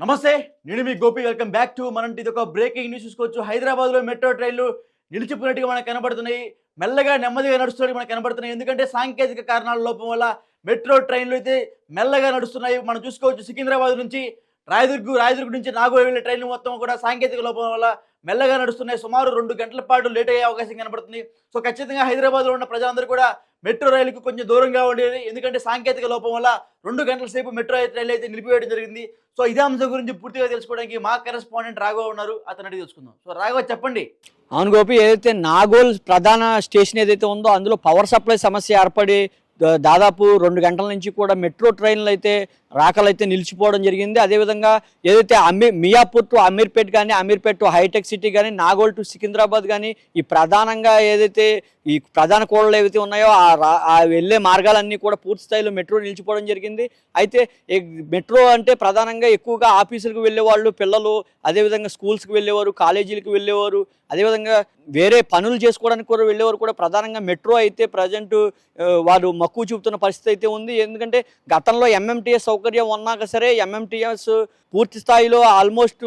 నమస్తే నేను మీ గోపి. వెల్కమ్ బ్యాక్ టు మనం ఇది ఒక బ్రేకింగ్ న్యూస్ చూసుకోవచ్చు. హైదరాబాద్లో మెట్రో ట్రైన్లు నిలిచిపోయినట్టుగా మనకు కనబడుతున్నాయి. మెల్లగా నెమ్మదిగా నడుస్తున్నట్టు మనకు కనబడుతున్నాయి. ఎందుకంటే సాంకేతిక కారణాల లోపం వల్ల మెట్రో ట్రైన్లు అయితే మెల్లగా నడుస్తున్నాయి. మనం చూసుకోవచ్చు సికింద్రాబాద్ నుంచి రాయదుర్గు రాయదుర్గు నుంచి నాగోల్ వెళ్ళే ట్రైన్లు మొత్తం కూడా సాంకేతిక లోపం వల్ల మెల్లగా నడుస్తున్నాయి. సుమారు రెండు గంటల పాటు లేట్ అయ్యే అవకాశం కనబడుతుంది. సో ఖచ్చితంగా హైదరాబాద్లో ఉన్న ప్రజలందరూ కూడా మెట్రో రైలుకు కొంచెం దూరంగా ఉండేది ఎందుకంటే సాంకేతిక లోపం వల్ల రెండు గంటల సేపు మెట్రో రైలు అయితే నిలిపివేయడం జరిగింది. సో ఇదే అంశం గురించి పూర్తిగా తెలుసుకోవడానికి మా కరెస్పాండెంట్ రాఘవ ఉన్నారు. అతను అడిగి తెలుసుకుందాం. సో రాఘవ చెప్పండి. అవును గోపి ఏదైతే నాగోల్ ప్రధాన స్టేషన్ ఏదైతే ఉందో అందులో పవర్ సప్లై సమస్య ఏర్పడి దాదాపు రెండు గంటల నుంచి కూడా మెట్రో ట్రైన్లు అయితే రాకలైతే నిలిచిపోవడం జరిగింది. అదేవిధంగా ఏదైతే అమీ మియాపూర్ టు అమీర్పేట్ కానీ అమీర్పేట్ టు హైటెక్ సిటీ కానీ నాగోల్ టు సికింద్రాబాద్ కానీ ఈ ప్రధానంగా ఏదైతే ఈ ప్రధాన కోడలు ఏవైతే ఉన్నాయో ఆ రా- ఆ వెళ్ళే మార్గాలన్నీ కూడా పూర్తి స్థాయిలో మెట్రో నిలిచిపోవడం జరిగింది. అయితే మెట్రో అంటే ప్రధానంగా ఎక్కువగా ఆఫీసులకు వెళ్ళేవాళ్ళు పిల్లలు అదేవిధంగా స్కూల్స్కి వెళ్ళేవారు కాలేజీలకు వెళ్ళేవారు అదేవిధంగా వేరే పనులు చేసుకోవడానికి కూడా వెళ్ళేవారు కూడా ప్రధానంగా మెట్రో అయితే ప్రజెంట్ వారు మక్కువ చూపుతున్న పరిస్థితి అయితే ఉంది. ఎందుకంటే గతంలో ఎంఎంటీఎస్ సౌకర్యం ఉన్నాక సరే ఎంఎంటీఎస్ పూర్తి స్థాయిలో ఆల్మోస్ట్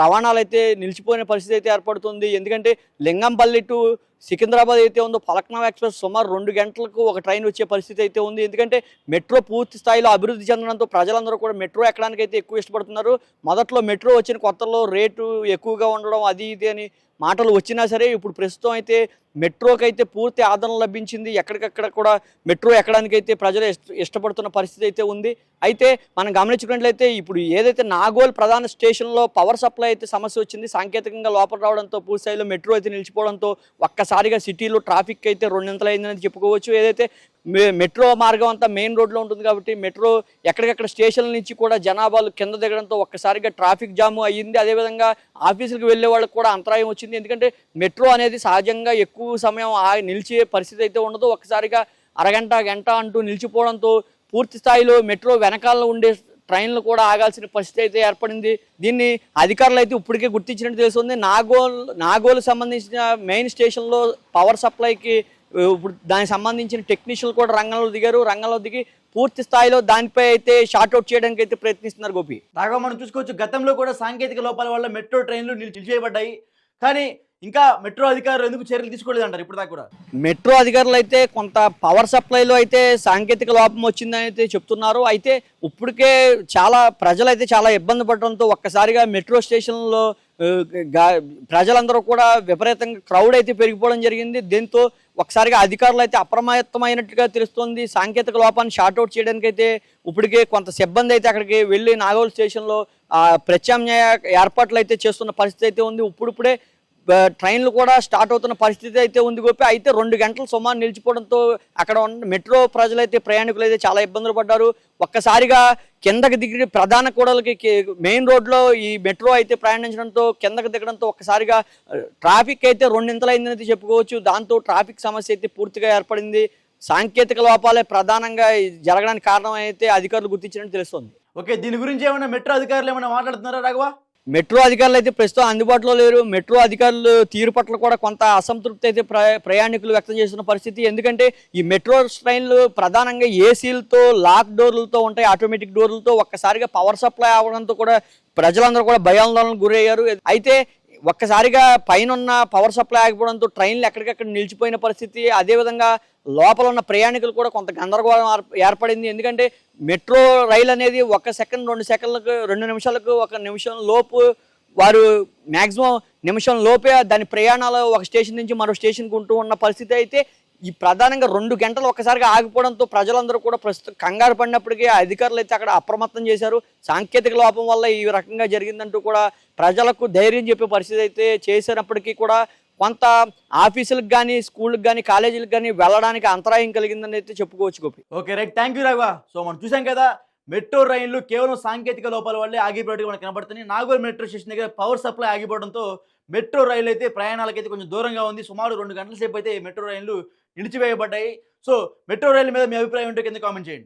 రవాణాలు అయితే నిలిచిపోయిన పరిస్థితి అయితే ఏర్పడుతుంది. ఎందుకంటే లింగంపల్లి టు సికింద్రాబాద్ అయితే ఉందో ఫలక్నామా ఎక్స్ప్రెస్ సుమారు రెండు గంటలకు ఒక ట్రైన్ వచ్చే పరిస్థితి అయితే ఉంది. ఎందుకంటే మెట్రో పూర్తి స్థాయిలో అభివృద్ధి చెందడంతో ప్రజలందరూ కూడా మెట్రో ఎక్కడానికి అయితే ఎక్కువ ఇష్టపడుతున్నారు. మొదట్లో మెట్రో వచ్చిన కొత్తలో రేటు ఎక్కువగా ఉండడం అది ఇది అని మాటలు వచ్చినా సరే ఇప్పుడు ప్రస్తుతం అయితే మెట్రోకి అయితే పూర్తి ఆదరణ లభించింది. ఎక్కడికక్కడ కూడా మెట్రో ఎక్కడానికైతే ప్రజలు ఇష్ట ఇష్టపడుతున్న పరిస్థితి అయితే ఉంది. అయితే మనం గమనించుకున్నట్లయితే ఇప్పుడు ఏదైతే నాగోల్ ప్రధాన స్టేషన్లో పవర్ సప్లై అయితే సమస్య వచ్చింది సాంకేతికంగా లోపల రావడంతో పూర్తిస్థాయిలో మెట్రో అయితే నిలిచిపోవడంతో ఒక్కసారిగా సిటీలో ట్రాఫిక్ అయితే రెండింతలు అయిందని చెప్పుకోవచ్చు. ఏదైతే మెట్రో మార్గం అంతా మెయిన్ రోడ్లో ఉంటుంది కాబట్టి మెట్రో ఎక్కడికక్కడ స్టేషన్ల నుంచి కూడా జనాభాలు కింద దిగడంతో ఒక్కసారిగా ట్రాఫిక్ జామ్ అయ్యింది. అదేవిధంగా ఆఫీసులకు వెళ్ళే వాళ్ళకి కూడా అంతరాయం వచ్చింది. ఎందుకంటే మెట్రో అనేది సహజంగా ఎక్కువ సమయం ఆ నిలిచే పరిస్థితి అయితే ఉండదు. ఒక్కసారిగా అరగంట గంట అంటూ నిలిచిపోవడంతో పూర్తి స్థాయిలో మెట్రో వెనకాల ఉండే ట్రైన్లు కూడా ఆగాల్సిన పరిస్థితి అయితే ఏర్పడింది. దీన్ని అధికారులు అయితే ఇప్పటికే గుర్తించినట్టు తెలుస్తుంది. నాగోల్ నాగోల్ సంబంధించిన మెయిన్ స్టేషన్లో పవర్ సప్లైకి ఇప్పుడు దానికి సంబంధించిన టెక్నీషియన్లు కూడా రంగంలో దిగారు. రంగంలో దిగి పూర్తి స్థాయిలో దానిపై అయితే షార్ట్అవుట్ చేయడానికి అయితే ప్రయత్నిస్తున్నారు గోపి. రాఘవ మనం చూసుకోవచ్చు గతంలో కూడా సాంకేతిక లోపాల వల్ల మెట్రో ట్రైన్లు నిలిచి- నిలిచివేయబడ్డాయి కానీ ఇంకా మెట్రో అధికారులు ఎందుకు చర్యలు తీసుకోలేదు అంటారు ఇప్పుడు దాకా కూడా? మెట్రో అధికారులు అయితే కొంత పవర్ సప్లైలో అయితే సాంకేతిక లోపం వచ్చిందని అయితే చెప్తున్నారు. అయితే ఇప్పటికే చాలా ప్రజలు అయితే చాలా ఇబ్బంది పడడంతో ఒక్కసారిగా మెట్రో స్టేషన్లో ప్రజలందరూ కూడా విపరీతంగా క్రౌడ్ అయితే పెరిగిపోవడం జరిగింది. దీంతో ఒకసారిగా అధికారులు అయితే అప్రమత్తమైనట్టుగా తెలుస్తుంది. సాంకేతిక లోపాన్ని షార్ట్అవుట్ చేయడానికి అయితే ఇప్పటికే కొంత సిబ్బంది అయితే అక్కడికి వెళ్ళి నాగోల్ స్టేషన్లో ప్రత్యామ్నాయ ఏర్పాట్లు అయితే చేస్తున్న పరిస్థితి అయితే ఉంది. ఇప్పుడిప్పుడే ట్రైన్లు కూడా స్టార్ట్ అవుతున్న పరిస్థితి అయితే ఉంది గోపి. అయితే రెండు గంటలు సుమారు నిలిచిపోవడంతో అక్కడ ఉన్న మెట్రో ప్రజలైతే ప్రయాణికులు అయితే చాలా ఇబ్బందులు పడ్డారు. ఒక్కసారిగా కిందకి దిగి ప్రధాన కూడలకి మెయిన్ రోడ్లో ఈ మెట్రో అయితే ప్రయాణించడంతో కిందకి దిగడంతో ఒక్కసారిగా ట్రాఫిక్ అయితే రెండింతలైందని అయితే చెప్పుకోవచ్చు. దాంతో ట్రాఫిక్ సమస్య అయితే పూర్తిగా ఏర్పడింది. సాంకేతిక లోపాలే ప్రధానంగా జరగడానికి కారణం అయితే అధికారులు గుర్తించినట్టు తెలుస్తుంది. ఓకే దీని గురించి ఏమైనా మెట్రో అధికారులు ఏమైనా మాట్లాడుతున్నారా రాఘవా? మెట్రో అధికారులు అయితే ప్రస్తుతం అందుబాటులో లేరు. మెట్రో అధికారులు తీరు పట్ల కూడా కొంత అసంతృప్తి అయితే ప్ర- ప్రయాణికులు వ్యక్తం చేస్తున్న పరిస్థితి. ఎందుకంటే ఈ మెట్రో ట్రైన్లు ప్రధానంగా ఏసీలతో లాక్ డోర్లతో ఉంటాయి. ఆటోమేటిక్ డోర్లతో ఒక్కసారిగా పవర్ సప్లై అవడంతో కూడా ప్రజలందరూ కూడా భయాందోళనకు గురయ్యారు. అయితే ఒక్కసారిగా పైన ఉన్న పవర్ సప్లై ఆగిపోవడంతో ట్రైన్లు ఎక్కడికక్కడ నిలిచిపోయిన పరిస్థితి. అదేవిధంగా లోపల ఉన్న ప్రయాణికులు కూడా కొంత గందరగోళం ఏర్పడింది. ఎందుకంటే మెట్రో రైలు అనేది ఒక సెకండ్ రెండు సెకండ్లకు రెండు నిమిషాలకు ఒక నిమిషం లోపు వారు మ్యాక్సిమం నిమిషం లోపే దాని ప్రయాణాలు ఒక స్టేషన్ నుంచి మరో స్టేషన్కి ఉంటూ ఉన్న పరిస్థితి అయితే ఈ ప్రధానంగా రెండు గంటలు ఒక్కసారిగా ఆగిపోవడంతో ప్రజలందరూ కూడా ప్రస్తుతం కంగారు పడినప్పటికీ అధికారులు అయితే అక్కడ అప్రమత్తం చేశారు. సాంకేతిక లోపం వల్ల ఈ రకంగా జరిగిందంటూ కూడా ప్రజలకు ధైర్యం చెప్పే పరిస్థితి అయితే చేసినప్పటికీ కూడా కొంత ఆఫీసులకు కానీ స్కూళ్ళకి కానీ కాలేజీలకు కానీ వెళ్ళడానికి అంతరాయం కలిగిందని అయితే చెప్పుకోవచ్చు Gopi. Okay right. Thank you Raghava. So మనం చూసాం కదా మెట్రో రైళ్ళు కేవలం సాంకేతిక లోపాల వల్లే ఆగిపోయినట్టుగా మనకు కనబడుతున్నాయి. నాగోల్ మెట్రో స్టేషన్ దగ్గర పవర్ సప్లై ఆగిపోవడంతో మెట్రో రైలు అయితే ప్రయాణాలకైతే కొంచెం దూరంగా ఉంది. సుమారు రెండు గంటల సేపు అయితే మెట్రో రైళ్ళు నిలిచివేయబడ్డాయి. సో మెట్రో రైలు మీద మీ అభిప్రాయం ఉంటే కింద కామెంట్ చేయండి.